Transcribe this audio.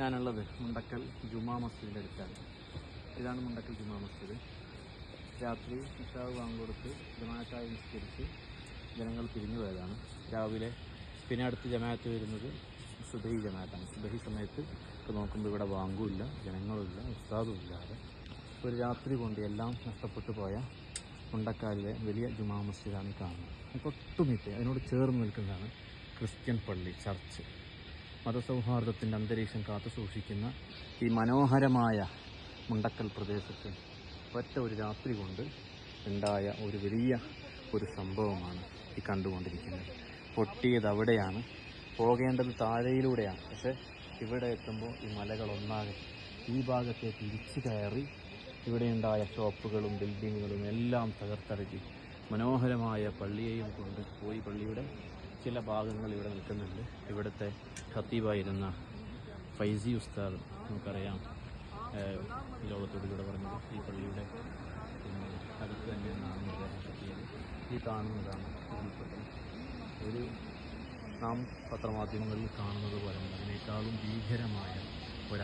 ഞാനുള്ളത് മുണ്ടക്കൽ ജുമാ മസ്ജിദിന്റെ അടുത്താണ്. ഇതാണ് മുണ്ടക്കൽ ജുമാ മസ്ജിദ്. രാത്രി ഇഷാവ് വാങ്ങിക്കൊടുത്ത് ജമാഅത്തായി നിസ്കരിച്ച് ജനങ്ങൾ പിരിഞ്ഞു പോയതാണ്. രാവിലെ പിന്നെ അടുത്ത് ജമാഅത്ത് വരുന്നത് സുബഹി ജമാഅത്താണ്. സുബഹി സമയത്ത് ഇപ്പോൾ നോക്കുമ്പോൾ ഇവിടെ വാങ്ങുമില്ല ജനങ്ങളുമില്ല ഉസ്താദും ഇല്ലാതെ ഒരു രാത്രി കൊണ്ട് എല്ലാം നഷ്ടപ്പെട്ടു പോയ മുണ്ടക്കാലിലെ വലിയ ജുമാ മസ്ജിദാണ് കാണുന്നത്. തൊട്ടുമിറ്റ് അതിനോട് ചേർന്ന് നിൽക്കുന്നതാണ് ക്രിസ്ത്യൻ പള്ളി ചർച്ച്. മതസൗഹാർദ്ദത്തിന്റെ അന്തരീക്ഷം കാത്തു സൂക്ഷിക്കുന്ന ഈ മനോഹരമായ മുണ്ടക്കൽ പ്രദേശത്ത് ഒറ്റ ഒരു രാത്രി കൊണ്ട് ഉണ്ടായ ഒരു വലിയ ഒരു സംഭവമാണ് ഈ കണ്ടുകൊണ്ടിരിക്കുന്നത്. പൊട്ടിയത് അവിടെയാണ് പോകേണ്ടത് താഴെയിലൂടെയാണ്. പക്ഷേ ഇവിടെ എത്തുമ്പോൾ ഈ മലകളൊന്നാകെ ഈ ഭാഗത്തെ തിരിച്ചു കയറി ഇവിടെയുണ്ടായ ഷോപ്പുകളും ബിൽഡിങ്ങുകളും എല്ലാം തകർത്തടക്കി. മനോഹരമായ പള്ളിയെയും കൊണ്ട് പോയി പള്ളിയുടെ ചില ഭാഗങ്ങൾ ഇവിടെ നിൽക്കുന്നുണ്ട്. ഇവിടുത്തെ ഖത്തീബായിരുന്ന ഫൈസി ഉസ്താദ് നമുക്കറിയാം ലോകത്തോട് ഇവിടെ പറഞ്ഞത് ഈ പള്ളിയുടെ പിന്നെ അടുത്ത് തന്നെയാണ് ഈ കാണുന്നതാണ് ഒരു നാം പത്രമാധ്യമങ്ങളിൽ കാണുന്നത് പോലെ അതിനേക്കാളും ഭീകരമായ ഒരു